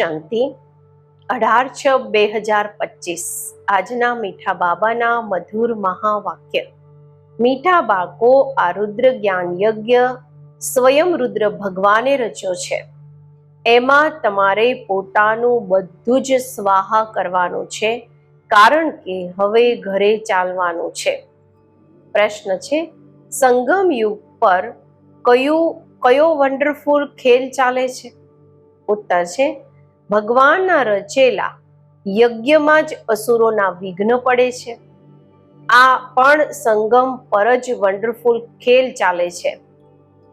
શાંતિ. અઢાર છ બે હજાર પચીસ. આજના મીઠા બાબાના મધુર મહાવાક્ય. મીઠા બાળકો, આ રુદ્ર જ્ઞાન યજ્ઞ સ્વયં રુદ્ર ભગવાને રચ્યો છે. એમાં તમારે પોતાનું બધું જ સ્વાહા કરવાનું છે, કારણ કે હવે ઘરે ચાલવાનું છે. પ્રશ્ન છે, સંગમ યુગ પર કયું, કયો વન્ડરફુલ ખેલ ચાલે છે? ઉત્તર છે ભગવાનના રચેલા યજ્ઞમાં જ અસુરોના વિઘ્ન પડે છે. આ પણ સંગમ પર જ વન્ડરફુલ ખેલ ચાલે છે.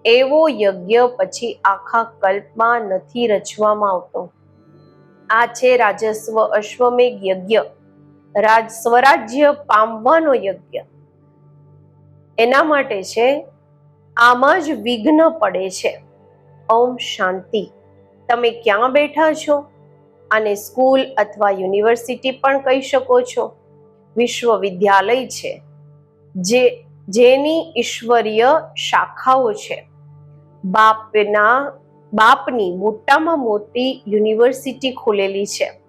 એવો યજ્ઞ પછી આખા કલ્પમાં નથી રચવામાં આવતો. આ છે રાજસ્વ અશ્વમેઘ યજ્ઞ. રાજ સ્વરાજ્ય પામવાનો યજ્ઞ. એના માટે છે, આમાં જ વિઘ્ન પડે છે. ઓમ શાંતિ. તમે ક્યાં બેઠા છો? અને સ્કૂલ અથવા યુનિવર્સિટી પણ કહી શકો છો. વિશ્વવિદ્યાલય છે, જે, જેની ઈશ્વરીય શાખાઓ છે. બાપના, બાપની મોટામાં મોટી યુનિવર્સિટી ખોલેલી છે.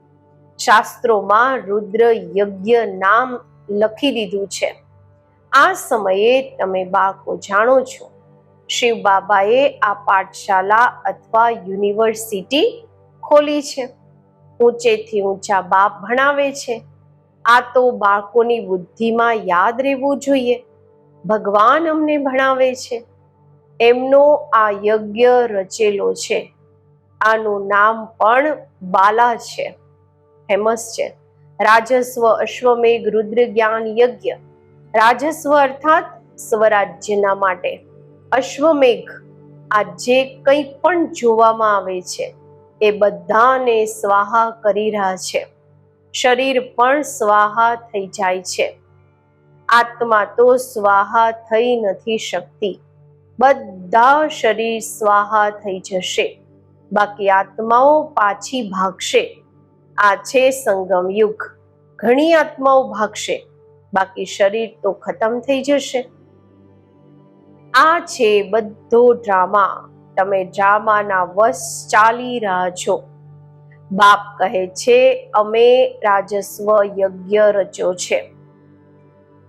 શાસ્ત્રોમાં રુદ્ર યજ્ઞ નામ લખી દીધું છે. આ સમયે તમે બાળકો જાણો છો શિવ બાબાએ આ પાઠશાલા અથવા યુનિવર્સિટી ખોલી છે. ઊંચેથી ઊંચા બાપ ભણાવે છે. આ તો બાળકોની બુદ્ધિમાં યાદ રહેવું જોઈએ. ભગવાન અમને ભણાવે છે. એમનો આ યજ્ઞ રચેલો છે. આનું નામ પણ બાલા છે. ફેમસ છે. રાજસ્વ અશ્વમેઘ રુદ્ર જ્ઞાન યજ્ઞ. રાજસ્વ અર્થાત સ્વરાજ્યના માટે. અશ્વમેઘ આ જે કંઈ પણ જોવામાં આવે છે, એ બધાને સ્વાહા કરી રહ્યા છે. શરીર પણ સ્વાહા થઈ જાય છે. આત્મા તો સ્વાહા થઈ નથી શકતી. બધા શરીર સ્વાહા થઈ જશે. બાકી આત્માઓ પાછી ભાગશે. આ છે સંગમ યુગ. ઘણી આત્માઓ ભાગશે. બાકી શરીર તો ખતમ થઈ જશે. આ છે બધો ડ્રામા. તમે ડ્રામાના વશ ચાલી રહ્યા છો. બાપ કહે છે, અમે રાજસ્વ યજ્ઞ રચ્યો છે.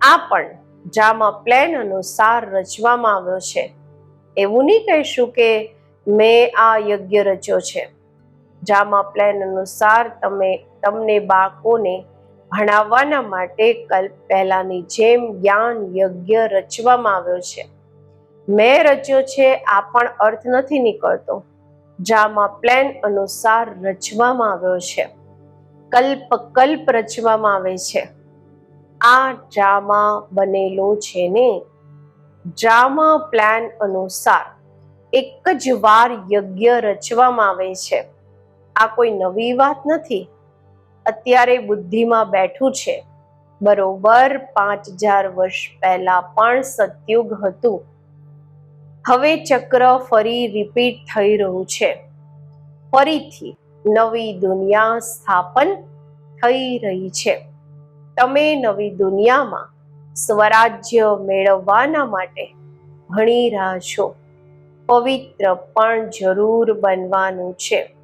આ પણ ડ્રામા પ્લેન અનુસાર રચવામાં આવ્યો છે. એવું નહીં કહીશું કે મેં આ યજ્ઞ રચ્યો છે. ડ્રામા પ્લેન અનુસાર તમે, તમને બાળકોને ભણાવવાના માટે કલ્પ પહેલાની જેમ જ્ઞાન યજ્ઞ રચવામાં આવ્યો છે. મેં રચ્યો છે, આ પણ અર્થ નથી નીકળતો. જામાં પ્લેન અનુસાર રચવામાં આવ્યો છે. કલ્પ કલ્પ રચવામાં આવે છે. આ ડ્રામા બનેલો છે ને. ડ્રામા પ્લાન અનુસાર એક જ વાર યજ્ઞ રચવામાં આવે છે. આ કોઈ નવી વાત નથી. અત્યારે બુદ્ધિમાં બેઠું છે. બરોબર પાંચ હજાર વર્ષ પહેલા પણ સતયુગ હતું. હવે ચક્ર ફરી રિપીટ થઈ રહ્યું છે. ફરીથી નવી દુનિયા સ્થાપન થઈ રહી છે. તમે નવી દુનિયામાં સ્વરાજ્ય મેળવવાના માટે ભણી રહ્યા છો. પવિત્ર પણ જરૂર બનવાનું છે.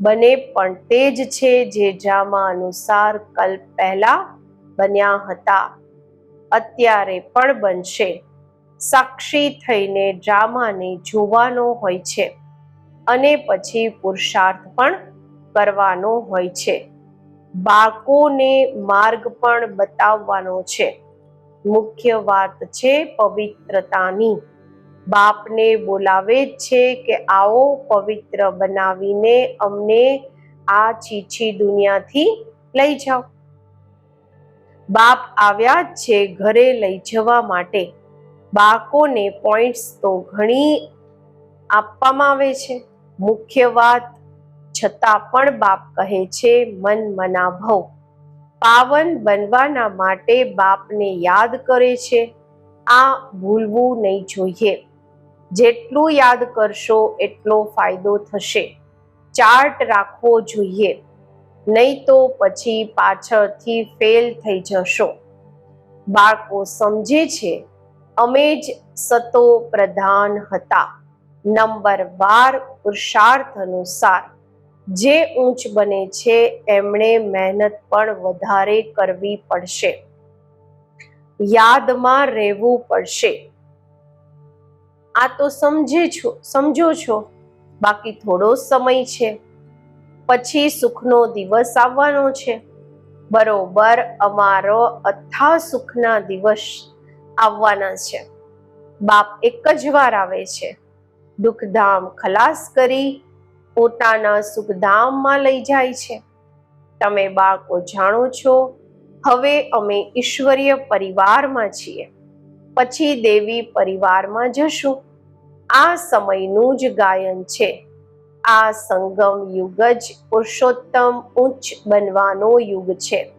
બને પણ તે જ છે જે જામા અનુસાર કલ્પ પહેલા બન્યા હતા. અત્યારે પણ બનશે. સાક્ષી થઈને ડ્રામાને જોવાનો હોય છે અને પછી પુરુષાર્થ પણ કરવાનો હોય છે. બાળકોને માર્ગ પણ બતાવવાનો છે. મુખ્ય વાત છે પવિત્રતાની. બાપને બોલાવે છે કે આવો પવિત્ર બનાવીને અમને આ છીછી દુનિયાથી લઈ જાઓ. બાપ આવ્યા છે ઘરે લઈ જવા માટે. બાળકોને પોઈન્ટ્સ તો ઘણી આપવામાં આવે છે. મુખ્ય વાત, છતાં પણ બાપ કહે છે, મન મનાભવ પાવન બનવાના માટે બાપને યાદ કરે છે. આ ભૂલવું નહીં જોઈએ. જેટલું યાદ કરશો, એટલો ફાયદો થશે. ચાર્ટ રાખવો જોઈએ. નહીં તો પછી પાછળથી ફેલ થઈ જશો. બાળકો સમજે છે અમે જ સતો પ્રધાન હતા. નંબર બાર પુરુષાર્થ અનુસાર જે ઊંચ બને છે એમણે મહેનત પણ વધારે કરવી પડશે. યાદમાં રહેવું પડશે. આ તો સમજે છો, સમજો છો. બાકી થોડો સમય છે. પછી સુખનો દિવસ આવવાનો છે. બરોબર અમારો અથા સુખના દિવસ આવવાના છે. બાપ એક જ વાર આવે છે. દુઃખધામ ખલાસ કરી પોતાના સુખધામમાં લઈ જાય છે. તમે બાળકો જાણો છો, હવે અમે ઈશ્વરીય પરિવારમાં છીએ. પછી દેવી પરિવારમાં જશું. આ સમયનું જ ગાયન છે. આ સંગમ યુગ જ પુરુષોત્તમ ઉચ્ચ બનવાનો યુગ છે.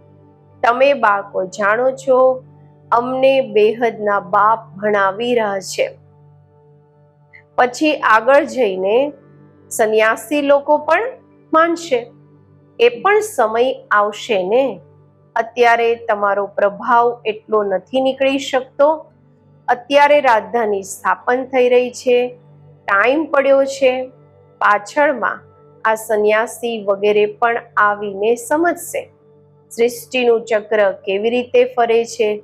તમે બાળકો જાણો છો અમને બેહદના બાપ ભણાવી રહ્યા છે. પછી આગળ જઈને સંન્યાસી લોકો પણ માનશે. એ પણ સમય આવશે ને? અત્યારે તમારો પ્રભાવ એટલો નથી નીકળી શકતો. અત્યારે રાજધાની સ્થાપન થઈ રહી છે. ટાઈમ પડ્યો છે. પાછળમાં આ સંન્યાસી વગેરે પણ આવીને સમજશે. સૃષ્ટિનું ચક્ર કેવી રીતે ફરે છે?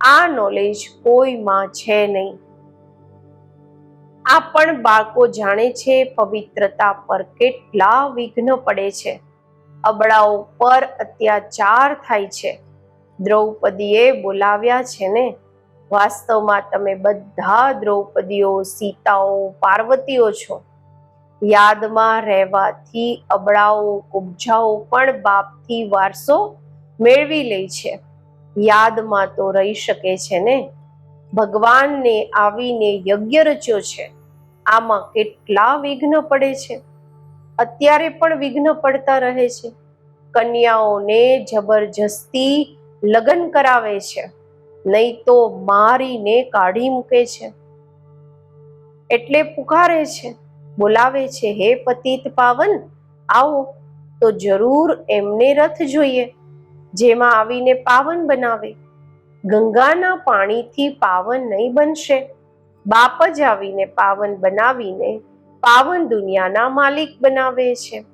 આ નોલેજ કોઈમાં છે નહીં. આ પણ બાળકો જાણે છે પવિત્રતા પર કેટલા વિઘ્ન પડે છે. અબળાઓ પર અત્યાચાર થાય છે. દ્રૌપદીએ બોલાવ્યા છે ને, વાસ્તવમાં તમે બધા દ્રૌપદીઓ, સીતાઓ, પાર્વતીઓ છો. યાદમાં રહેવાથી અબળાઓ, કુબજાઓ પણ બાપથી વારસો મેળવી લે છે. યાદમાં તો રહી શકે છે ને? ભગવાનને આવીને યજ્ઞ રચ્યો છે. આમાં કેટલા વિઘ્ન પડે છે? અત્યારે પણ વિઘ્ન પડતા રહે છે. કન્યાઓને જબરજસ્તી લગ્ન કરાવે છે. નહીં તો મારીને કાઢી મૂકે છે. એટલે પુકારે છે. બોલાવે છે, હે પતિત પાવન, આવો. તો જરૂર એમને રથ જોઈએ. જેમાં આવીને પાવન બનાવે. ગંગાના પાણીથી પાવન નહીં બનશે. બાપ જ આવીને પાવન બનાવીને પાવન દુનિયાના માલિક બનાવે છે.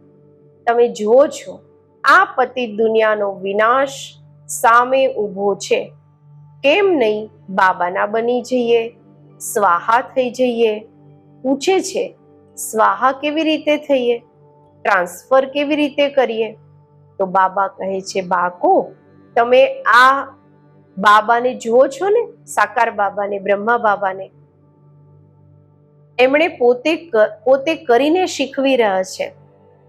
તમે જુઓ છો, આ પતિ દુનિયાનો વિનાશ સામે ઊભો છે. કેમ નહીં બાબાના બની જઈએ? સ્વાહા થઈ જઈએ. પૂછે છે, સ્વાહા કેવી રીતે થઈએ? ટ્રાન્સફર કેવી રીતે કરીએ? તો બાબા કહે છે, બાકો, તમે આ બાબાને જુઓ છો ને, સાકાર બાબાને, બ્રહ્મા બાબાને? એમણે પોતે પોતે કરીને શીખવી રહ્યા છે.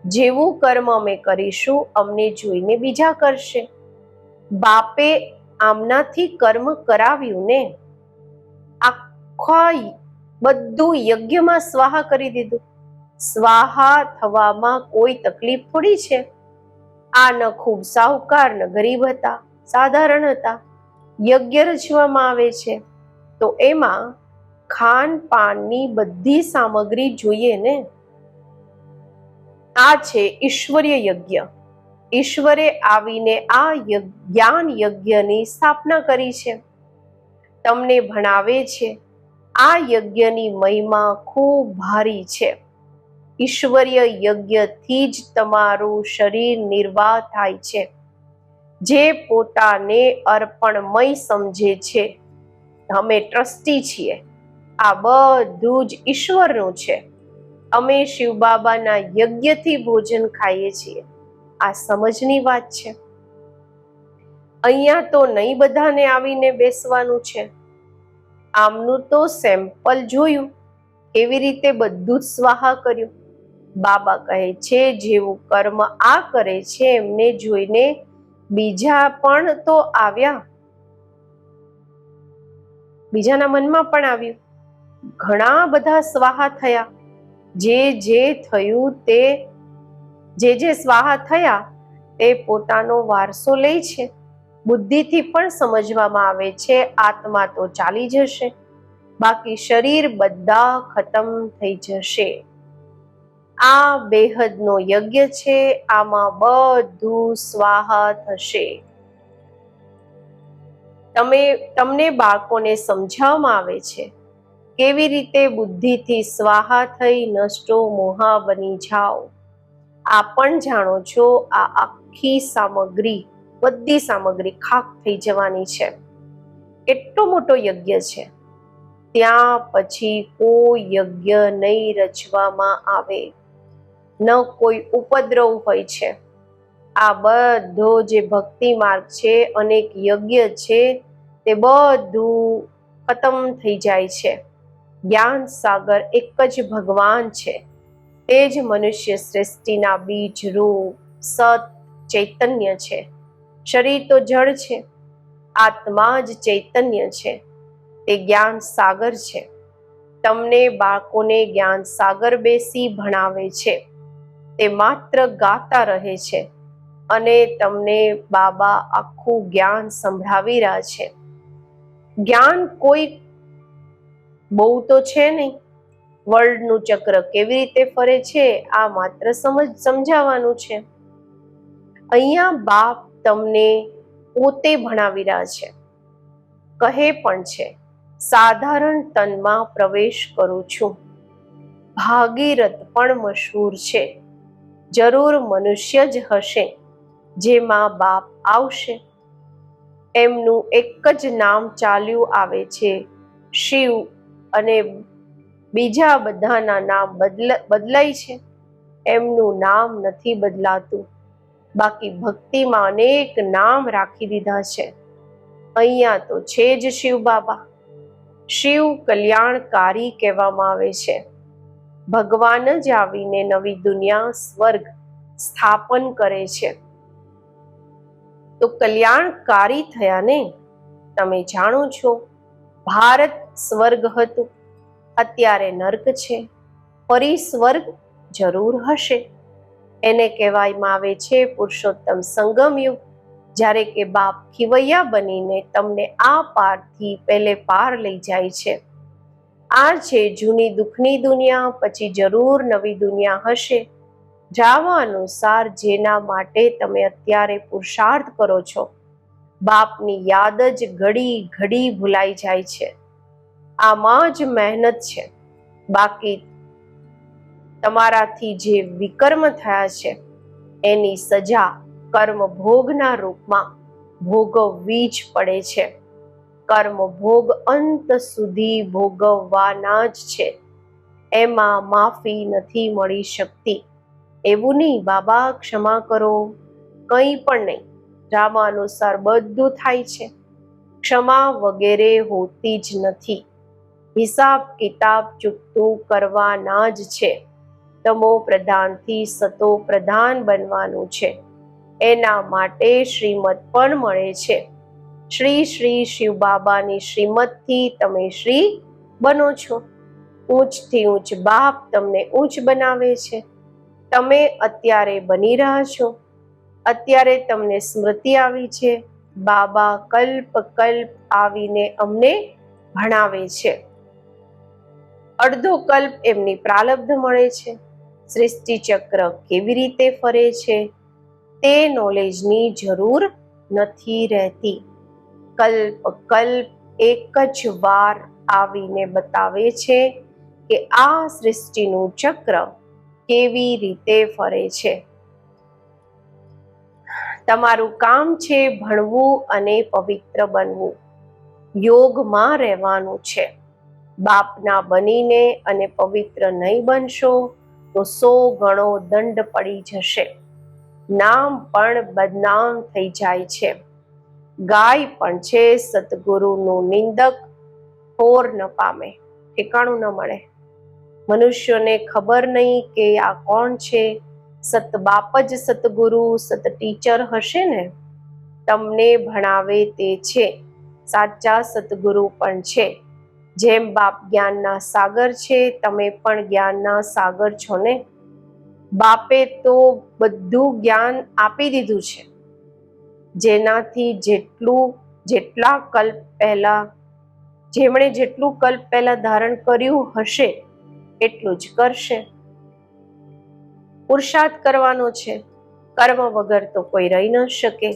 જેવું કર્મ અમે કરીશું, અમને જોઈને બીજા કરશે. બાપે આમનાથી કર્મ કરાવ્યું ને? આખા બધું યજ્ઞમાં સ્વાહા કરી દીધું. સ્વાહા થવામાં કોઈ તકલીફ થોડી છે? આ ન ખૂબ સાહુકાર ન ગરીબ હતા, સાધારણ હતા, યજ્ઞ રચવામાં આવે છે. તો એમાં ખાન પાનની બધી સામગ્રી જોઈએ ને? આ છે ઈશ્વરીય યજ્ઞ. ઈશ્વરે આવીને આ જ્ઞાન યજ્ઞની સ્થાપના કરી છે. તમને ભણાવે છે, આ યજ્ઞની મહિમા ખૂબ ભારી છે. ઈશ્વરીય યજ્ઞથી જ તમારું શરીર નિર્વાહ થાય છે. જે પોતાને અર્પણમય સમજે છે. અમે ટ્રસ્ટી છીએ. આ બધું જ ઈશ્વરનું છે. અમે શિવ બાબાના યજ્ઞથી ભોજન ખાઈએ છીએ. આ સમજની વાત છે. અહીંયા તો નહીં બધાને આવીને બેસવાનું છે. આમનું તો સેમ્પલ જોયું. એવી રીતે બધું જ સ્વાહા કર્યું. બાબા કહે છે, જેવું કર્મ આ કરે છે, એમને જોઈને બીજા પણ તો આવ્યા. બીજાના મનમાં પણ આવ્યું. ઘણા બધા સ્વાહા થયા. જે જે થયું તે, જે જે સ્વાહા થયા, તે પોતાનો વારસો લે છે. બુદ્ધિથી પણ સમજવામાં આવે છે, આત્મા તો ચાલી જશે. બાકી શરીર બધા ખતમ થઈ જશે. આ બેહદનો યજ્ઞ છે, આમાં બધું સ્વાહા થશે. તમે, તમને બાળકોને સમજાવવામાં આવે છે, કેવી રીતે બુદ્ધિથી સ્વાહા થઈ નષ્ટો મોહા બની જાઓ. આ પણ જાણો છો, આ આખી સામગ્રી, બધી સામગ્રી ખાક થઈ જવાની છે. એટલો મોટો યજ્ઞ છે. ત્યાં પછી કોઈ યજ્ઞ નહીં રચવામાં આવે. ન કોઈ ઉપદ્રવ હોય છે. આ બધો જે ભક્તિ માર્ગ છે, અનેક યજ્ઞ છે, તે બધું ખતમ થઈ જાય છે. જ્ઞાન સાગર એક જ ભગવાન છે. તે જ મનુષ્ય સૃષ્ટિના બીજ રૂપ સત ચૈતન્ય છે. શરીર તો જળ છે. આત્મા જ ચૈતન્ય છે. તે જ્ઞાન સાગર છે. તમને બાળકોને જ્ઞાન સાગર બેસી ભણાવે છે. તે માત્ર ગાતા રહે છે અને તમને બાબા આખું જ્ઞાન સંભળાવી રહ્યા છે. જ્ઞાન કોઈ બહુ તો છે નહીં. વર્લ્ડનું ચક્ર કેવી રીતે ફરે છે આ માત્ર સમજ સમજાવવાનું છે. અહીંયા બાપ તમને પોતે ભણાવી રહ્યા છે. કહે પણ છે, સાધારણ તનમાં પ્રવેશ કરું છું. ભાગીરથ પણ મશહૂર છે. જરૂર મનુષ્ય જ હશે, જેમાં બાપ આવશે. એમનું એક જ નામ ચાલ્યું આવે છે, શિવ, અને બીજા બધાના નામ બદલ, બદલાય છે. એમનું નામ નથી બદલાતું. બાકી ભક્તિમાં અનેક નામ રાખી દીધા છે. અહીંયા તો છે જ શિવ બાબા. શિવ કલ્યાણકારી કહેવામાં આવે છે. ભગવાન જ આવીને નવી દુનિયા, સ્વર્ગ સ્થાપન કરે છે. તો કલ્યાણકારી થયા ને તમે જાણો છો, ભારત સ્વર્ગ હતું. અત્યારે નર્ક છે. ફરી સ્વર્ગ જરૂર હશે. એને કહેવામાં આવે છે પુરુષોત્તમ સંગમ જ્યારે કે બાપ ખીવૈયા બનીને તમને આ પારથી પહેલે પાર લઈ જાય છે. આ છે, જૂની દુઃખની દુનિયા, પછી જરૂર નવી દુનિયા હશે. જાવા અનુસાર જેના માટે તમે અત્યારે પુરુષાર્થ કરો છો, બાપની યાદ જ ઘડી ઘડી ભૂલાઈ જાય છે. આમાં જ મહેનત છે. બાકી તમારાથી જે વિકર્મ થયા છે, એની સજા કર્મ ભોગના રૂપમાં ભોગવવી જ પડે છે. કર્મ ભોગ અંત સુધી ભોગવવાના જ છે. એમાં માફી નથી મળી શકતી. એવું નહીં, બાબા, ક્ષમા કરો. કંઈ પણ નહીં. ડ્રામા અનુસાર બધું થાય છે. ક્ષમા વગેરે હોતી જ નથી. હિસાબ કિતાબ ચૂકતું કરવાના જ છે. તમો પ્રધાનથી સતો પ્રધાન બનવાનું છે. એના માટે શ્રીમત પણ મળે છે. શ્રી શ્રી શિવ બાબાની શ્રીમતથી તમે શ્રી બનો છો. ઊંચથી ઊંચ બાપ તમને ઊંચ બનાવે છે. તમે અત્યારે બની રહ્યા છો. અત્યારે તમને સ્મૃતિ આવી છે. બાબા કલ્પ કલ્પ આવીને અમને ભણાવે છે. અડધો કલ્પ એમની પ્રાલબ્ધ મળે છે. સૃષ્ટિ ચક્ર કેવી રીતે ફરે છે? તે નોલેજની જરૂર નથી રહેતી. કલ્પ કલ્પ એક જ વાર આવીને બતાવે છે કે આ સૃષ્ટિનું ચક્ર કેવી રીતે ફરે છે. તમારું કામ છે ભણવું અને પવિત્ર બનવું. યોગમાં રહેવાનું છે. બાપના બનીને અને પવિત્ર નહીં બનશો તો સો ગણો દંડ પડી જશે. નામ પણ બદનામ થઈ જાય છે. ગાય પણ છે સતગુરુનું નિંદક, હોર ન પામે, ઠેકાણું ન મળે. મનુષ્યોને ખબર નહીં કે આ કોણ છે? સત બાપ જ સતગુરુ સત ટીચર હશે ને? તમને ભણાવે તે છે. સાચા સતગુરુ પણ છે. જેમ બાપ જ્ઞાનના સાગર છે, તમે પણ જ્ઞાનના સાગર છો ને? બાપે તો બધું જ્ઞાન આપી દીધું છે. જેનાથી જેટલું, જેટલા કલ્પ પહેલા, જેમણે જેટલું કલ્પ પહેલા ધારણ કર્યું હશે, એટલું જ કરશે. પુરુષાર્થ કરવાનો છે. કર્મ વગર તો કોઈ રહી ન શકે.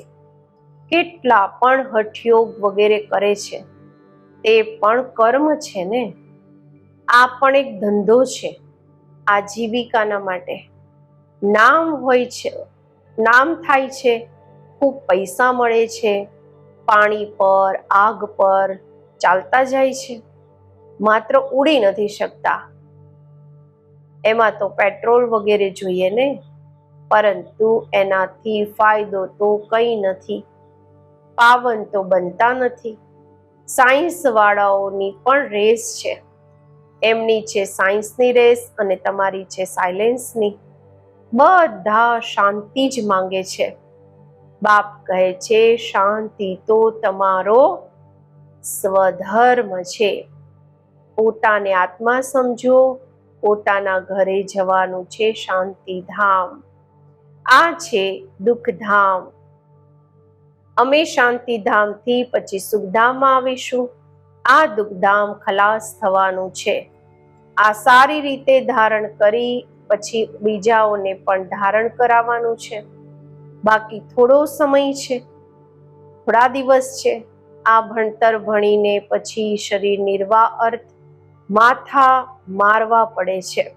કેટલા પણ હઠયોગ વગેરે કરે છે. તે પણ કર્મ છે ને? આ પણ એક ધંધો છે. આજીવિકાના માટે. નામ હોય છે, નામ થાય છે ખૂબ પૈસા મળે છે, પાણી પર, આગ પર ચાલતા જાય છે. માત્ર ઉડી નથી શકતા. એમાં તો પેટ્રોલ વગેરે જોઈએ ને? પરંતુ એનાથી ફાયદો તો કંઈ નથી. પાવન તો બનતા નથી. સાયન્સવાળાઓની પણ રેસ છે. એમની છે સાયન્સની રેસ અને તમારી છે સાયલેન્સની. બધા શાંતિ જ માંગે છે. બાપ કહે છે, શાંતિ તો તમારો સ્વધર્મ છે. પોતાને આત્મા સમજો, પોતાના ઘરે જવાનું છે શાંતિધામ. આ છે દુઃખધામ. અમે શાંતિધામથી પછી સુખધામમાં આવીશું. આ દુઃખધામ ખલાસ થવાનું છે. આ સારી રીતે ધારણ કરી, પછી બીજાઓને પણ ધારણ કરાવવાનું છે. બાકી થોડો સમય છે. થોડા દિવસ છે. આ ભણતર ભણીને પછી શરીર નિર્વાહ અર્થ માથા મારવા પડે છે.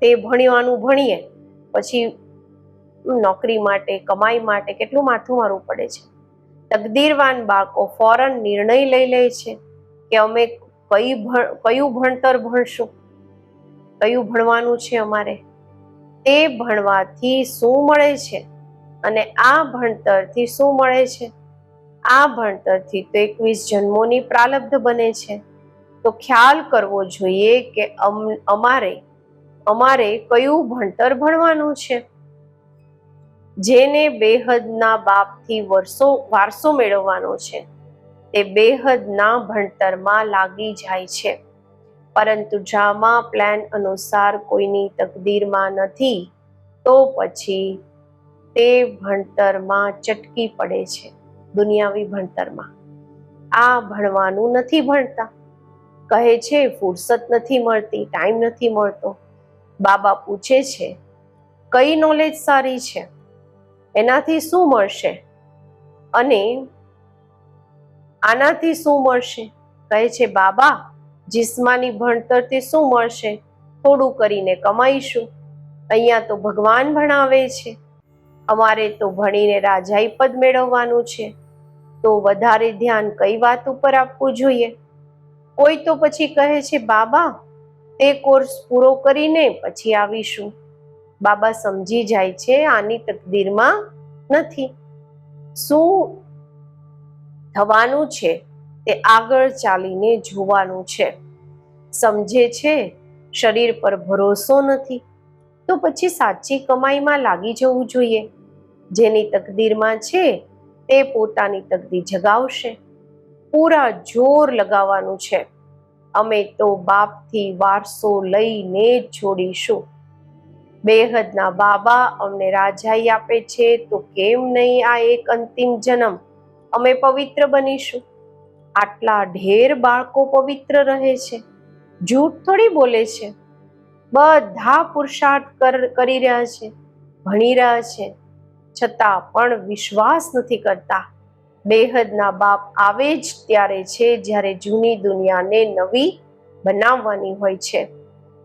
તે ભણવાનું ભણીએ, પછી નોકરી માટે, કમાઈ માટે કેટલું માથું મારવું પડે છે. તકદીરવાન બાળકો ફોરન નિર્ણય લઈ લે છે કે અમે કઈ કયું ભણતર ભણશું? કયું ભણવાનું છે અમારે? તે ભણવાથી શું મળે છે? અને આ ભણતરથી શું મળે છે? આ ભણતરથી તો એકવીસ જન્મોની પ્રાલબ્ધ બને છે. તો ખ્યાલ કરવો જોઈએ કે અમ- અમારે અમારે કયું ભણતર ભણવાનું છે? જેને બેહદના બાપથી વર્ષો, વારસો મેળવવાનો છે. તે બેહદના ભણતરમાં લાગી જાય છે. પરંતુ ડ્રામા પ્લાન અનુસાર કોઈની તકદીરમાં નથી, તો પછી તે ભણતરમાં ચટકી પડે છે, દુનિયાવી ભણતરમાં. આ ભણવાનું નથી ભણતા. કહે છે, ફુરસત નથી મળતી, ટાઈમ નથી મળતો. બાબા પૂછે છે, કઈ નોલેજ સારી છે? એનાથી શું મળશે? અને, આનાથી શું મળશે? કહે છે, બાબા જિસ્માની ભણતરથી શું મળશે? થોડું કરીને કમાઈશું. અહીંયા તો ભગવાન ભણાવે છે. અમારે તો ભણીને રાજાઈ પદ મેળવવાનું છે. તો વધારે ધ્યાન કઈ વાત ઉપર આપવું જોઈએ? કોઈ તો પછી કહે છે, બાબા, તે કોર્સ પૂરો કરીને પછી આવીશું. બાબા સમજી જાય છે, આની તકદીરમાં નથી. શું થવાનું છે? તે આગળ ચાલીને જોવાનું છે. સમજે છે, શરીર પર ભરોસો નથી. તો પછી સાચી કમાઈમાં લાગી જવું જોઈએ. જેની તકદીરમાં છે, તે પોતાની તકદીર જગાવશે. પૂરા જોર લગાવવાનું છે. અમે તો બાપથી વારસો લઈને જ છોડીશું. બેહદના બાબા અમને રાજાઈ આપે છે, તો કેમ નહીં આ એક અંતિમ જન્મ? અમે પવિત્ર બનીશું. આટલા ઢેર બાળકો પવિત્ર રહે છે. જૂઠ થોડી બોલે છે. બધા પુરુષાર્થ કર- રહ્યા છે, ભણી રહ્યા છે. છતાં પણ વિશ્વાસ નથી કરતા. બેહદના બાપ આવે જ ત્યારે છે જ્યારે જૂની દુનિયાને નવી બનાવવાની હોય છે.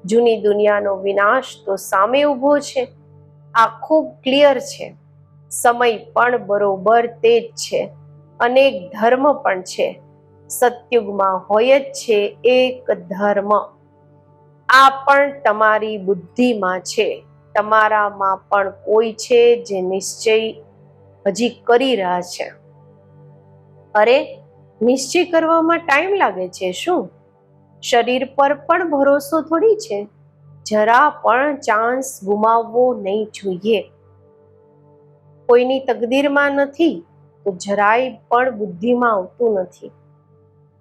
જૂની દુનિયાનો વિનાશ તો સામે ઊભો છે. આ ખૂબ ક્લિયર છે. સમય પણ બરોબર તે જ છે. અનેક ધર્મ પણ છે. સતયુગમાં હોય જ છે એક ધર્મ. આ પણ તમારી બુદ્ધિમાં છે. તમારામાં પણ કોઈ છે જે નિશ્ચય હજી કરી રહ્યા છે. અરે, નિશ્ચય કરવામાં ટાઈમ લાગે છે શું? શરીર પર પણ ભરોસો થોડી છે? જરા પણ ચાન્સ ગુમાવવો નહીં જોઈએ. કોઈની તકદીરમાં નથી, તો જરાય પણ બુદ્ધિમાં આવતું નથી.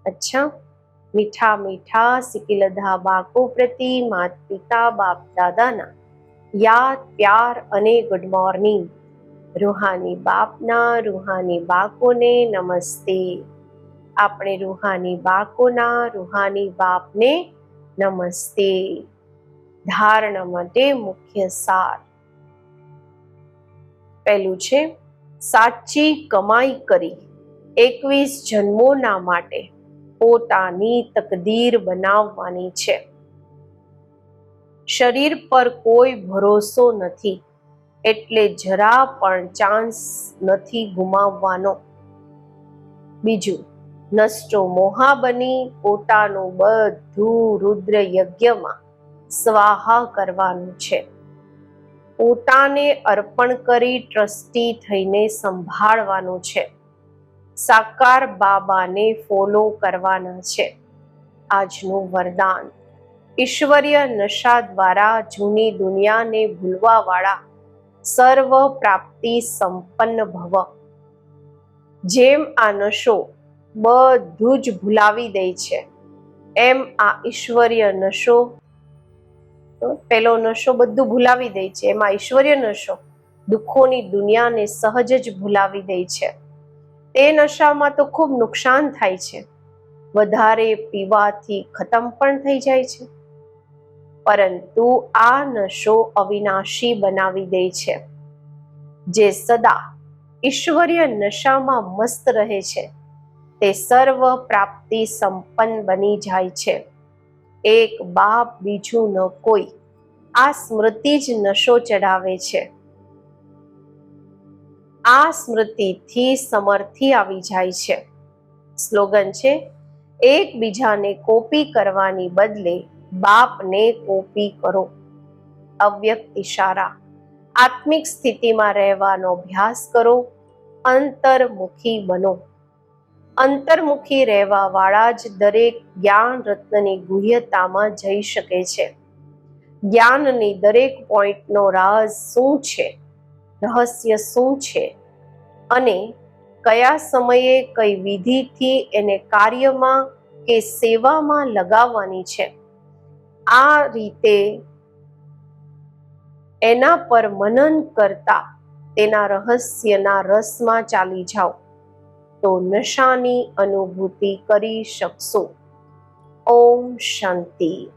અચ્છા. મીઠા મીઠા સિકિલધા બાકો પ્રતિ માત પિતા બાપ દાદાના. યાદ, પ્યાર અને ગુડ મોર્નિંગ રૂહાની બાપના રૂહાની બાકોને નમસ્તે. આપણે રૂહાની બાકોના રૂહાની બાપને નમસ્તે. ધારણા માટે મુખ્ય સાર. પહેલું છે, સાચી કમાઈ કરી. એકવીસ જન્મોના માટે. પોતાની તકદીર બનાવવાની છે. શરીર પર કોઈ ભરોસો નથી, એટલે જરા પણ ચાન્સ નથી ગુમાવવાનો. બીજું, નષ્ટો મોહા બની પોતાનું બધું રુદ્ર યજ્ઞમાં સ્વાહા કરવાનું છે. પોતાને અર્પણ કરી ટ્રસ્ટી થઈને સંભાળવાનું છે. સાકાર બાબાને ફોલો કરવાના છે. આજનું વરદાન. ઈશ્વરીય નશા દ્વારા જૂની દુનિયાને ભૂલવાવાળા સર્વ પ્રાપ્તિ સંપન્ન ભવ. જેમ આ નશો બધું જ ભૂલાવી દે છે, એમ આ ઈશ્વરીય નશો પેલો નશો બધું ભૂલાવી દે છે. એમાં ઈશ્વરીય નશો દુઃખોની દુનિયાને સહજ જ ભૂલાવી દે છે. તે નશામાં તો ખૂબ નુકસાન થાય છે. વધારે પીવાથી ખતમ પણ થઈ જાય છે. પરંતુ આ નશો અવિનાશી બનાવી દે છે. જે સદા ઈશ્વરીય નશામાં મસ્ત રહે છે. તે સર્વ પ્રાપ્તિ સંપન્ન બની જાય છે. એક બાપ બીજું ન કોઈ. આ સ્મૃતિ જ નશો ચડાવે છે. આ સ્મૃતિથી સમર્થી આવી જાય છે. સ્લોગન છે, એકબીજાને કોપી કરવાની બદલે બાપને કોપી કરો. અવ્યક્ત ઇશારા આત્મિક સ્થિતિમાં રહેવાનો અભ્યાસ કરો. અંતર્મુખી બનો. અંતર્મુખી રહેવા વાળા જ દરેક જ્ઞાન રત્નની ગુહ્યતામાં જઈ શકે છે. જ્ઞાનની દરેક પોઈન્ટનો રાજ શું છે? રહસ્ય શું છે? અને કયા સમયે કઈ વિધિથી એને કાર્યમાં કે સેવામાં લગાવવાની છે. આ રીતે એના પર મનન કરતા તેના રહસ્યના રસમાં ચાલી જાઓ તો નશાની અનુભૂતિ કરી શકશો. ઓમ શાંતિ.